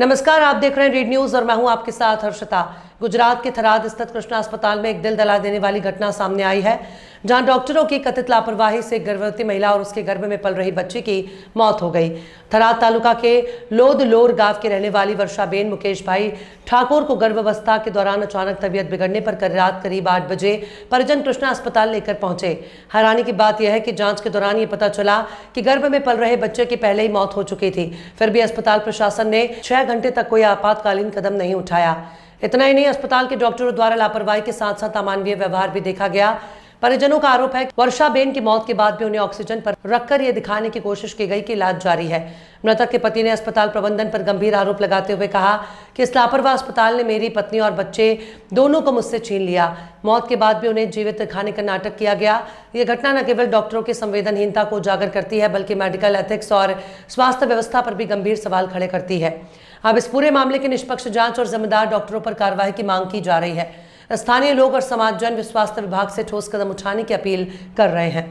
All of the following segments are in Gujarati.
नमस्कार, आप देख रहे हैं रीड न्यूज़ और मैं हूँ आपके साथ हर्षता। गुजरात के थराद स्थित कृष्णा अस्पताल में एक दिल दला देने वाली घटना सामने आई है। जहाँ डॉक्टरों की कथित लापरवाही से गर्भवती महिला और उसके गर्भ में पल रही बच्ची की मौत हो गई। थराद तालुका के लोद लोर गाँव की रहने वाली वर्षाबेन मुकेश भाई ठाकुर को गर्भावस्था के दौरान अचानक तबीयत बिगड़ने पर कल रात करीब आठ बजे परिजन कृष्णा अस्पताल लेकर पहुँचे। हैरानी की बात यह है कि जाँच के दौरान ये पता चला कि गर्भ में पल रहे बच्चे की पहले ही मौत हो चुकी थी। फिर भी अस्पताल प्रशासन ने छह घंटे तक कोई आपातकालीन कदम नहीं उठाया। इतना ही नहीं, अस्पताल के डॉक्टरों द्वारा लापरवाही के साथ साथ अमानवीय व्यवहार भी देखा गया। परिजनों का आरोप है वर्षा बेन की मौत के बाद भी उन्हें ऑक्सीजन पर रखकर यह दिखाने की कोशिश की गई कि इलाज जारी है। मृतक के पति ने अस्पताल प्रबंधन पर गंभीर आरोप लगाते हुए कहा कि इस लापरवाह अस्पताल ने मेरी पत्नी और बच्चे दोनों को मुझसे छीन लिया। मौत के बाद भी उन्हें जीवित दिखाने का नाटक किया गया। यह घटना न केवल डॉक्टरों की संवेदनहीनता को उजागर करती है, बल्कि मेडिकल एथिक्स और स्वास्थ्य व्यवस्था पर भी गंभीर सवाल खड़े करती है। अब इस पूरे मामले की निष्पक्ष जाँच और जिम्मेदार डॉक्टरों पर कार्रवाई की मांग की जा रही है। स्थानीय लोग और समाज जन स्वास्थ्य विभाग से ठोस कदम उठाने की अपील कर रहे हैं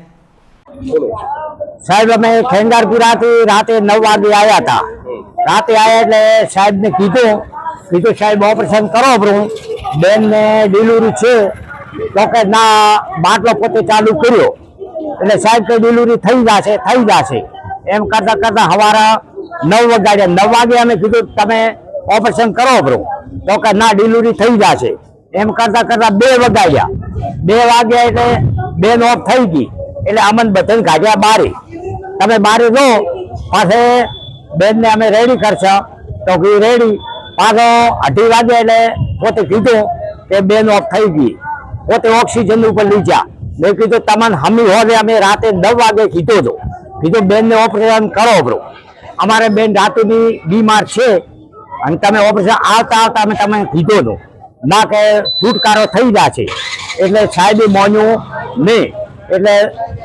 સાહેબ અમે ખેંગારપુરાથી રાતે નવ વાગે આવ્યા હતા રાતે આવ્યા એટલે સાહેબને કીધું કીધું સાહેબ ઓપરેશન કરો બ્રું બેનને ડિલિવરી છે તો કે ના બાટલો પોતે ચાલુ કર્યો એટલે સાહેબ કે ડિલિવરી થઈ જશે થઈ જશે એમ કરતા કરતા સવારે નવ વાગ્યા નવ વાગે અમે કીધું તમે ઓપરેશન કરો બ્રું તો કે ના ડિલિવરી થઈ જશે એમ કરતા કરતા બે વગાડ્યા. બે વાગ્યા એટલે બે ઓફ થઈ ગઈ. એટલે અમન બધાને કાઢ્યા બારી. તમે બારી દો પાસે બેનને અમે રેડી કરશો. તો કે રેડી પાછો અઢી વાગે એટલે પોતે કીધું કે બેન ઓફ થઈ ગઈ. પોતે ઓક્સિજન ઉપર લીધા. મેં કીધું, તમને હમી હોદે અમે રાતે નવ વાગે કીધો હતો કીધું, બેનને ઓપરેશન કરો બ્રો અમારે બેન રાતુની બીમાર છે. અને તમે ઓપરેશન આવતા આવતા અમે તમે કીધો હતું ના કે છુટકારો થઈ જશે એટલે સાહેબે મોન્યું નહીં. એટલે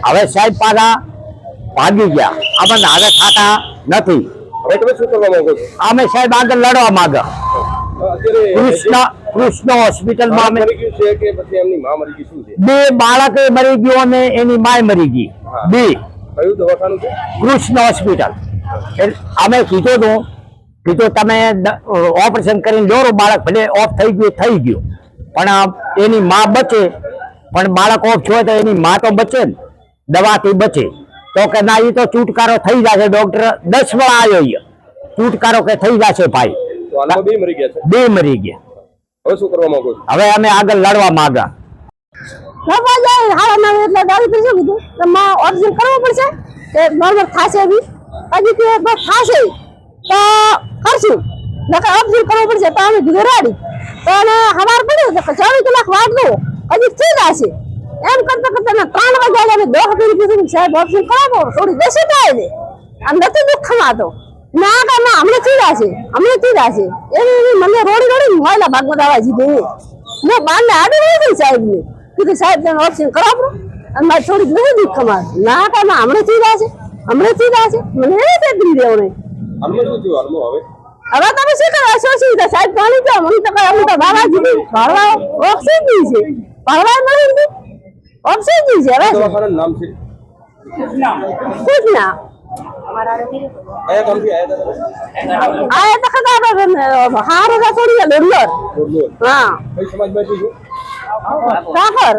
હવે સાહેબ પાછા ભાગી ગયા. આપણને હવે ખાતા નથી. છો? અમે સાહેબ આગળ લડવા માંગે. કૃષ્ણ કૃષ્ણ હોસ્પિટલમાં છે છે? બે બાળકે મરી ગયો અને એની માય મરી ગઈ. બે. છે? કૃષ્ણ હોસ્પિટલ અમે કીધું હતું કીધું તમે ઓપરેશન કરીને દોરો બાળક ભલે ઓફ થઈ ગયું થઈ ગયું. પણ આ એની માં બચે. પણ બાળક ઓફ થયો તો એની માં તો બચે ને. દવાથી બચે. તો કે ના એ તો છુટકારો થઈ જશે ડોક્ટર દસ વાર આવ્યો અહીંયા છુટકારો કે થઈ જશે ભાઈ. બે મરી ગયા છે. બે મરી ગયા. હવે શું કરવા માંગો હવે અમે આગળ લડવા માંગા. કે કરવું પડશે? કે નોર્મલ થશે બી? હજી કે બસ થશે તો કરશું નકર ઓરિજિન કરવું પડશે તો અમે કીધું રેડી. તો અને હવાર પડ્યું તો ચોવીસ કલાક વાટ હજી થઈ જશે. એમ કરતા કરતા ત્રણ વાગ્યા અમે દોહ કરી કીધું સાહેબ ઓરિજિન કરાવો. થોડી બેસી થાય ને. આમ નથી દુઃખ થવાતો. ના કા ના, હમણાં થઈ જશે. હમણાં થઈ જશે. એવી મને રોડી રોડી મોયલા ભાગવત આવા જીધી મેં બારને આડી રહી ગઈ સાહેબ ને કીધું, સાહેબ, તમે ઓપ્શન કરાવો. અને મારે થોડીક નહીં દુઃખ ખમાર ના કે ના, હમણાં થઈ જશે. હમણાં થઈ જશે. મને એવી તે દીધી દેવને હાલમાં શું થયું હાલમાં હવે હવે તમે શું કરવા શું સુવિધા સાહેબ પાણી તો મને તો કઈ અમુક બાબા જીધી ભરવા ઓક્સિજન છે ભરવા નહીં દીધી ઓક્સિજન છે હવે દવાખાનાનું નામ છે કુછ ના કયા ગામથી આવ્યા હતા તમે આ તો ખબર હાર થોડી લોડલોર બોરલોર. હા કઈ સમાજમાંથી છો કાકર